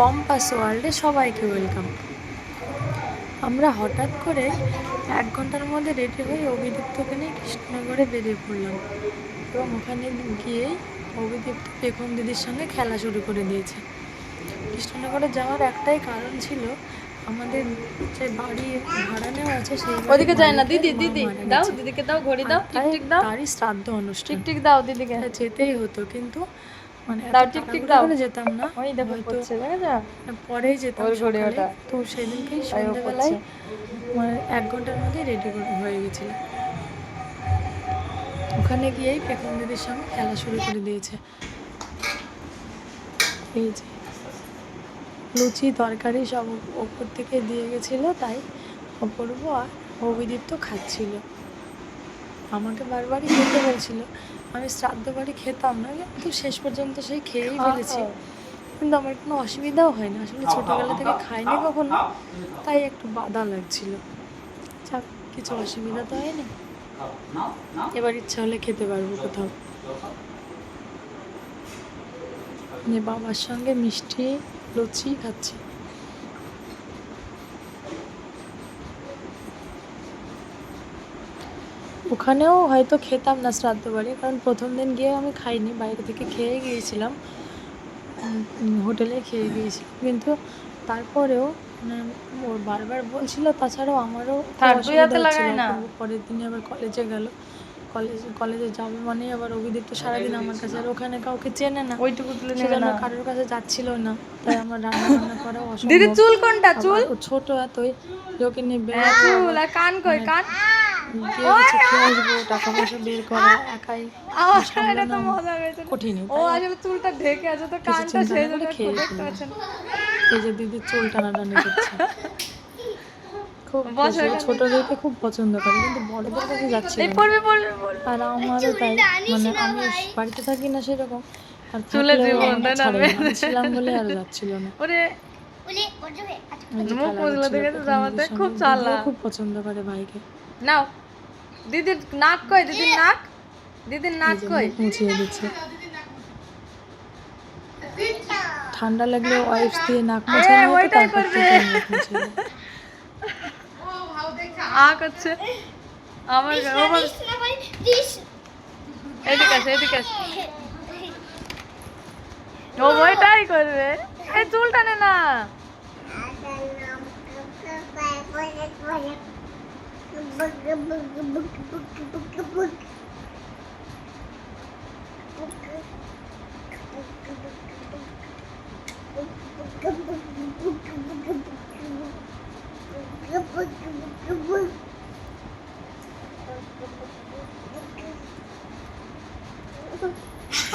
পম্পাস ওয়ার্ল্ডে সবাইকে ওয়েলকাম। আমরা হঠাৎ করে এক ঘণ্টার মধ্যে রেডি হয়ে অভিদীপ্তকে নিয়ে কৃষ্ণনগরে বেরিয়ে পড়লাম এবং ওখানে গিয়েই অভিদীপ্ত পেখম দিদির সঙ্গে খেলা শুরু করে দিয়েছে। কৃষ্ণনগরে যাওয়ার একটাই কারণ ছিল আমাদের যে বাড়ি ভাড়া নেওয়া আছে সেই ওদিকে যায় না। দিদি দিদি দাও দিদিকে দাও ঘড়ি দাও তাই টিকটিক দাও। তারই শ্রাদ্ধ অনুষ্ঠান। ঠিক ঠিক দাও দিদিকে। যেতেই হতো কিন্তু মানে এত দাও, যেতাম না ওই দেখো করছে যা পরেই যেতাম ঘড়ি ওটা। তো সেদিনকেই সন্ধ্যেবেলায়। মানে এক ঘণ্টার মধ্যেই রেডি হয়ে ওখানে গিয়েই পেখম দিদির সঙ্গে খেলা শুরু করে দিয়েছে। এই যে লুচি তরকারি সব ওপর থেকে দিয়ে গেছিল তাই অপূর্ব আর অভিদীপ্ত খাচ্ছিল। আমাকে বারবারই খেতে হয়েছিল আমি শ্রাদ্ধ বাড়ি খেতাম না কিন্তু শেষ পর্যন্ত সেই খেয়েই ফেলেছি। কিন্তু আমার কোনো অসুবিধাও হয় না আসলে ছোটোবেলা থেকে খাইনি কখনো তাই একটু বাধা লাগছিল। যাক কিছু অসুবিধা তো হয়নি। এবার ইচ্ছা হলে খেতে পারব কোথাও। বাবার সঙ্গে মিষ্টি লুচি খাচ্ছি। ওখানেও হয়তো খেতাম না শ্রাদ্ধ বাড়ি কারণ প্রথম দিন গিয়ে আমি খাইনি বাইরে থেকে খেয়ে গিয়েছিলাম হোটেলে খেয়ে গিয়েছিলাম। কিন্তু তারপরেও মানে ওর বারবার বলছিল তাছাড়াও আমারও পরের দিনে আবার কলেজে গেল। কলেজে কলেজে যাবে মানে আবার অভিদীপ তো সারাদিন আমার কাছে আর ওখানে কাউকে চেনে না। ওইটুকু তুলে নেবে সেজন্য না? কারোর কাছে যাচ্ছিল না। তাই আমার রান্না বান্না করা অসম্ভব। দিদি চুল কোনটা চুল? ছোট এতই ওকে নিয়ে হ্যাঁ, চুল আর কান কই? কান? গিয়ে হচ্ছে খেয়ে আসব টাকা পয়সা বের করা একাই আমার এটা তো সামলানো মজা হয়েছে কঠিন চুলটা ঢেকে আছে তো কানটা সেই জন্য খেয়ে দেখতে ফেললাম। পাচ্ছেন। এই যে দিদির চুল টানাটানি করছে। খুব। ছোটদেরকে পছন্দ করে কিন্তু বড়দের কাছে যাচ্ছে আর আমারও তাই মানে আমি বাড়িতে থাকি না সেরকম আর চুলে জীবন, ছিলাম বলে আর যাচ্ছিল না। ওরে দিদির খুব পছন্দ করে ভাইকে। নাও। দিদির নাক কই? দিদির নাক? দিদির নাক কই? মুছিয়ে দিচ্ছে। ঠান্ডা লাগলে ওয়াইপস দিয়ে নাক মুছে তো ওইটাই তারপর করবে। আ করছে আমার ও বল এদিকে আসে এদিকে আসে। ও ওইটাই করবে। এই চুল টানে না।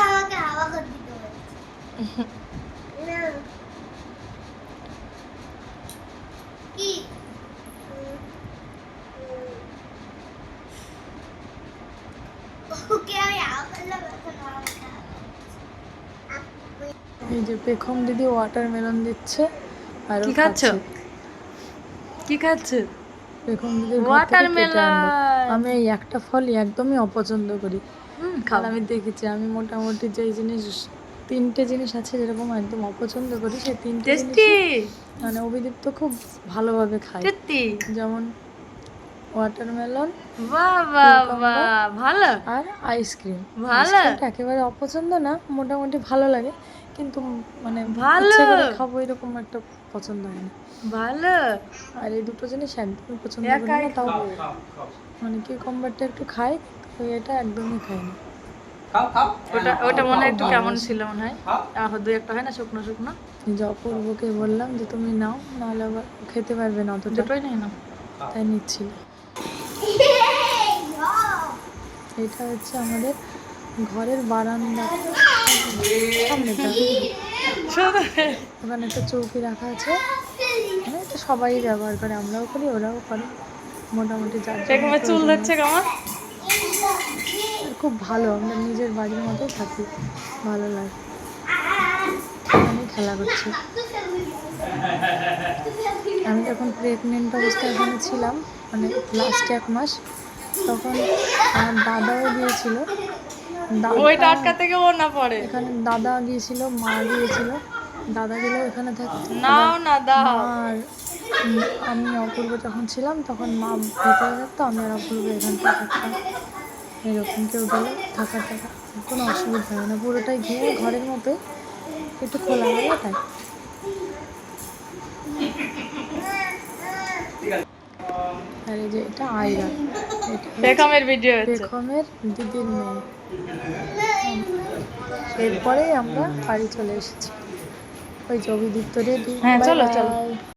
আমাকে হাওয়া করে দিতে বলছে। না। কি? ওকে আমি হাওয়া করলাম, এখন আমাকে হাওয়া এই যে পেখম দিদি ওয়াটারমেলন দিচ্ছে আর কি খাচ্ছ? কি খাচ্ছে? পেখম Watermelon। আনলো। আমি এই একটা ফলই একদমই অপছন্দ করি। আমি দেখেছি আমি মোটামুটি যেই জিনিস তিনটে জিনিস আছে যেরকম একদম অপছন্দ করি সেই তিনটে মানে অভিদীপ্ত খুব ভালোভাবে খায়। যেমন ওয়াটারমেলন বাহ বাহ Cucumber। বাহ ভালো। আর আইসক্রিম ভালো। একেবারে অপছন্দ না মোটামুটি ভালো লাগে কিন্তু মানে ভালো। খাব এরকম একটা পছন্দ হয় না। ভালো। আর এই দুটো জিনিস একদমই পছন্দ করি না তাও মানে কিউকাম্বারটা একটু খাই তো এটা একদমই খাই না। ওটা ওটা মনে হয় একটু কেমন ছিল মনে হয়? আহ দুই একটা হয় না শুকনো শুকনো? যে অপূর্বকে বললাম যে তুমি নাও নাহলে আবার খেতে পারবে না অতটা। দুটোই নেই না তাই নিচ্ছিল এটা হচ্ছে আমাদের ঘরের বারান্দা। ওখানে একটা চৌকি রাখা আছে। মানে এটা সবাই ব্যবহার করে আমরাও করি ওরাও করে। মোটামুটি চুল ধরছে কেমন? খুব ভালো আমরা নিজের বাড়ির মতোই থাকি। ভালো লাগে। এখানে খেলা করছে। আমি যখন প্রেগনেন্ট অবস্থায় এখানে ছিলাম মানে লাস্ট এক মাস তখন আমার দাদাও গিয়েছিল। ওইটা দাদা আটকা থেকে না পড়ে এখানে দাদা গিয়েছিল মা গিয়েছিল। দাদা গেলেও এখানে থাকতো। নাও না দাও। আর আমি অপূর্ব যখন ছিলাম তখন মা ভেতরে থাকতো আমি আর অপূর্ব এখানটা থাকতাম এরকম কেউ গেলে থাকা টাকা কোনো অসুবিধা হয় না। পুরোটাই ঘিরে ঘরের মতো একটু খোলা গেলে তাই। আর এই যে এটা আয়রা। বেগমের ভিডিও বেগমের দিদির মেয়ে। এরপরেই আমরা বাড়ি চলে এসেছি। ওই জবি অভিদীপ্ত রেডি হ্যাঁ, চলো, চলো।